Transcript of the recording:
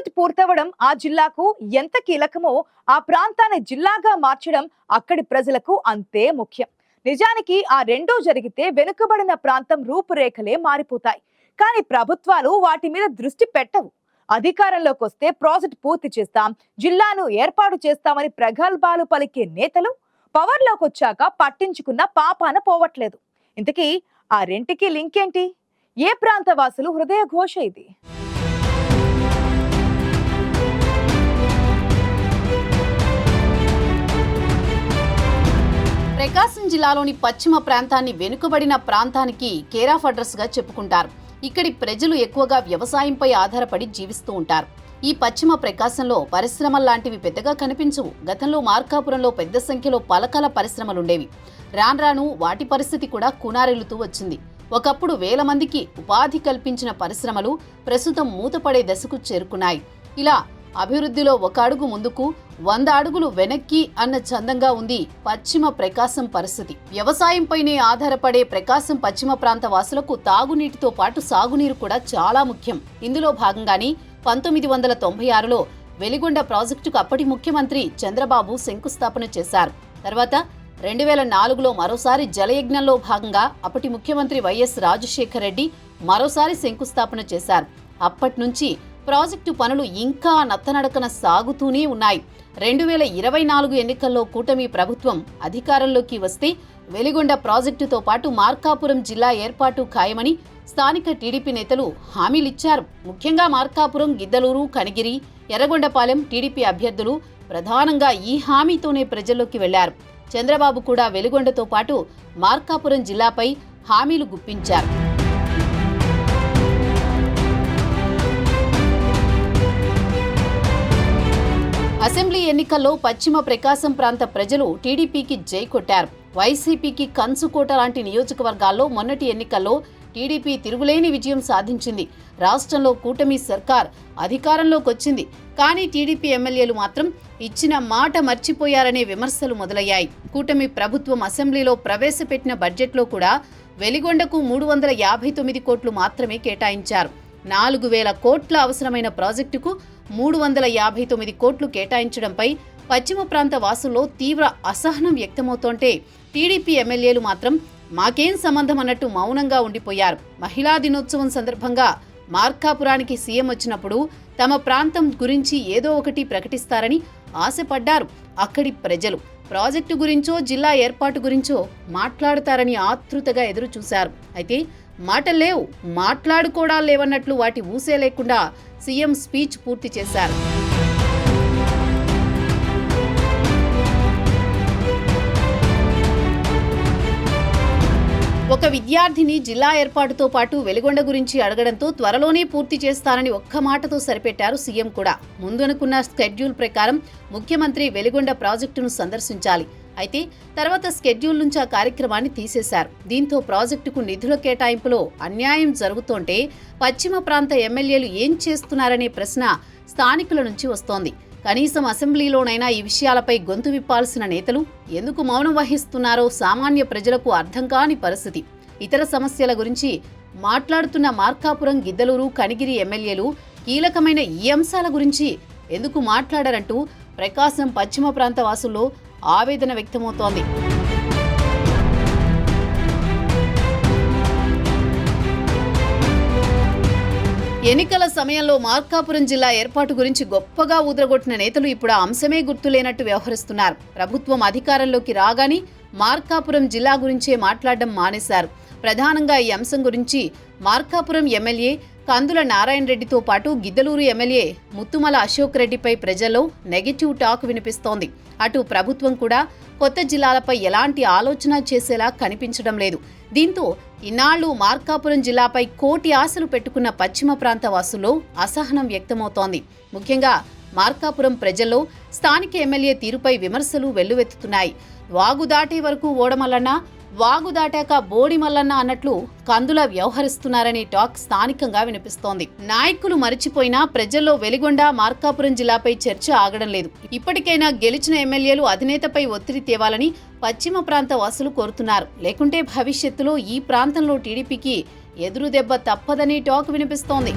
ఆ పూర్తవడం ఆ జిల్లాకు ఎంత కీలకమో ఆ ప్రాంతాన్ని జిల్లాగా మార్చడం అక్కడి ప్రజలకు అంతే ముఖ్యం. నిజానికి ఆ రెండూ జరిగితే వెనుకబడిన ప్రాంతం రూపురేఖలే మారిపోతాయి. కానీ ప్రభుత్వాలు వాటి మీద దృష్టి పెట్టవు. అధికారంలోకి వస్తే ప్రాజెక్ట్ పూర్తి చేస్తాం జిల్లాను ఏర్పాటు చేస్తామని ప్రగల్భాలు పలికే నేతలు పవర్లోకి వచ్చాక పట్టించుకున్న పాపాన పోవట్లేదు. ఇంతకీ ఆ రెంటికి లింక్ ఏంటి ఏ ప్రాంత వాసులు హృదయ ఘోష ఇది? ప్రకాశం జిల్లాలోని పశ్చిమ ప్రాంతాన్ని వెనుకబడిన ప్రాంతానికి కేర్ ఆఫ్ అడ్రస్గా చెప్పుకుంటారు. ఇక్కడి ప్రజలు ఎక్కువగా వ్యవసాయంపై ఆధారపడి జీవిస్తూ ఉంటారు. ఈ పశ్చిమ ప్రకాశంలో పరిశ్రమల లాంటివి పెద్దగా కనిపించవు. గతంలో మార్కాపురంలో పెద్ద సంఖ్యలో పలకల పరిశ్రమలుండేవి. రాను రాను వాటి పరిస్థితి కూడా కునారెల్లుతూ వచ్చింది. ఒకప్పుడు వేల మందికి ఉపాధి కల్పించిన పరిశ్రమలు ప్రస్తుతం మూతపడే దశకు చేరుకున్నాయి. ఇలా అభివృద్ధిలో ఒక అడుగు ముందుకు వంద అడుగులు వెనక్కి అన్న చందంగా ఉంది పశ్చిమ ప్రకాశం పరిస్థితి. వ్యవసాయంపైనే ఆధారపడే ప్రకాశం పశ్చిమ ప్రాంత వాసులకు తాగునీటితో పాటు సాగునీరు కూడా చాలా ముఖ్యం. ఇందులో భాగంగానే పంతొమ్మిది వందల తొంభై ఆరులో వెలిగొండ ప్రాజెక్టుకు అప్పటి ముఖ్యమంత్రి చంద్రబాబు శంకుస్థాపన చేశారు. తర్వాత రెండు వేల నాలుగులో మరోసారి జలయజ్ఞంలో భాగంగా అప్పటి ముఖ్యమంత్రి వైఎస్ రాజశేఖర రెడ్డి మరోసారి శంకుస్థాపన చేశారు. అప్పటి నుంచి ప్రాజెక్టు పనులు ఇంకా నత్తనడకన సాగుతూనే ఉన్నాయి. రెండు వేల ఇరవై నాలుగు ఎన్నికల్లో కూటమి ప్రభుత్వం అధికారంలోకి వస్తే వెలిగొండ ప్రాజెక్టుతో పాటు మార్కాపురం జిల్లా ఏర్పాటు ఖాయమని స్థానిక టీడీపీ నేతలు హామీలిచ్చారు. ముఖ్యంగా మార్కాపురం గిద్దలూరు కనిగిరి ఎర్రగొండపాలెం టీడీపీ అభ్యర్థులు ప్రధానంగా ఈ హామీతోనే ప్రజల్లోకి వెళ్ళారు. చంద్రబాబు కూడా వెలుగొండతో పాటు మార్కాపురం జిల్లాపై హామీలు గుప్పించారు. అసెంబ్లీ ఎన్నికల్లో పశ్చిమ ప్రకాశం ప్రాంత ప్రజలు టీడీపీకి జై కొట్టారు. వైసీపీకి కంచుకోట లాంటి నియోజకవర్గాల్లో మొన్నటి ఎన్నికల్లో టీడీపీ తిరుగులేని విజయం సాధించింది. రాష్ట్రంలో కూటమి సర్కార్ అధికారంలోకి వచ్చింది. కానీ టీడీపీ ఎమ్మెల్యేలు మాత్రం ఇచ్చిన మాట మర్చిపోయారనే విమర్శలు మొదలయ్యాయి. కూటమి ప్రభుత్వం అసెంబ్లీలో ప్రవేశపెట్టిన బడ్జెట్లో కూడా వెలిగొండకు మూడు వందల యాభై తొమ్మిది కోట్లు మాత్రమే కేటాయించారు. నాలుగు వేల కోట్ల అవసరమైన ప్రాజెక్టుకు మూడు వందల యాభై తొమ్మిది కోట్లు కేటాయించడంపై పశ్చిమ ప్రాంత వాసుల్లో తీవ్ర అసహనం వ్యక్తమవుతోంటే టీడీపీ ఎమ్మెల్యేలు మాత్రం మాకేం సంబంధం అన్నట్టు మౌనంగా ఉండిపోయారు. మహిళా దినోత్సవం సందర్భంగా మార్కాపురానికి సీఎం వచ్చినప్పుడు తమ ప్రాంతం గురించి ఏదో ఒకటి ప్రకటిస్తారని ఆశపడ్డారు అక్కడి ప్రజలు. ప్రాజెక్టు గురించో జిల్లా ఏర్పాటు గురించో మాట్లాడతారని ఆతృతగా ఎదురు చూశారు అయితే మాటలు లేవు మాట్లాడుకోవడాలు లేవన్నట్లు వాటి ఊసే లేకుండా సీఎం స్పీచ్ పూర్తి చేశారు. విద్యార్థిని జిల్లా ఏర్పాటుతో పాటు వెలుగొండ గురించి అడగడంతో త్వరలోనే పూర్తి చేస్తానని ఒక్క మాటతో సరిపెట్టారు సీఎం కూడా. ముందనుకున్న స్కెడ్యూల్ ప్రకారం ముఖ్యమంత్రి వెలుగొండ ప్రాజెక్టును సందర్శించాలి. అయితే తర్వాత స్కెడ్యూల్ నుంచి ఆ కార్యక్రమాన్ని తీసేశారు. దీంతో ప్రాజెక్టుకు నిధుల కేటాయింపులో అన్యాయం జరుగుతోంటే పశ్చిమ ప్రాంత ఎమ్మెల్యేలు ఏం చేస్తున్నారనే ప్రశ్న స్థానికుల నుంచి వస్తోంది. కనీసం అసెంబ్లీలోనైనా ఈ విషయాలపై గొంతు విప్పాల్సిన నేతలు ఎందుకు మౌనం వహిస్తున్నారో సామాన్య ప్రజలకు అర్థం కాని పరిస్థితి. ఇతర సమస్యల గురించి మాట్లాడుతున్న మార్కాపురం గిద్దలూరు కనిగిరి ఎమ్మెల్యేలు కీలకమైన ఈ అంశాల గురించి ఎందుకు మాట్లాడారంటూ ప్రకాశం పశ్చిమ ప్రాంత వాసుల్లో ఆవేదన వ్యక్తమవుతోంది. ఎన్నికల సమయంలో మార్కాపురం జిల్లా ఏర్పాటు గురించి గొప్పగా ఊదరగొట్టిన నేతలు ఇప్పుడు ఆ అంశమే గుర్తులేనట్టు వ్యవహరిస్తున్నారు. ప్రభుత్వం అధికారంలోకి రాగానే మార్కాపురం జిల్లా గురించే మాట్లాడడం మానేశారు. ప్రధానంగా ఈ అంశం గురించి మార్కాపురం ఎమ్మెల్యే కందుల నారాయణ రెడ్డితో పాటు గిద్దలూరు ఎమ్మెల్యే ముత్తుమల అశోక్ రెడ్డిపై ప్రజల్లో నెగటివ్ టాక్ వినిపిస్తోంది. అటు ప్రభుత్వం కూడా కొత్త జిల్లాలపై ఎలాంటి ఆలోచన చేసేలా కనిపించడం లేదు. దీంతో ఇన్నాళ్ళు మార్కాపురం జిల్లాపై కోటి ఆశలు పెట్టుకున్న పశ్చిమ ప్రాంత వాసుల్లో అసహనం వ్యక్తమవుతోంది. ముఖ్యంగా మార్కాపురం ప్రజల్లో స్థానిక ఎమ్మెల్యే తీరుపై విమర్శలు వెల్లువెత్తుతున్నాయి. వాగు దాటే వరకు ఓడమలన్నా వాగు దాటాక బోడి మల్లన్న అన్నట్లు కందుల వ్యవహరిస్తున్నారనే టాక్ స్థానికంగా వినిపిస్తోంది. నాయకులు మరిచిపోయినా ప్రజల్లో వెలిగొండ మార్కాపురం జిల్లాపై చర్చ ఆగడం లేదు. ఇప్పటికైనా గెలిచిన ఎమ్మెల్యేలు అధినేతపై ఒత్తిడి తేవాలని పశ్చిమ ప్రాంత వాసులు కోరుతున్నారు. లేకుంటే భవిష్యత్తులో ఈ ప్రాంతంలో టీడీపీకి ఎదురు దెబ్బ తప్పదని టాక్ వినిపిస్తోంది.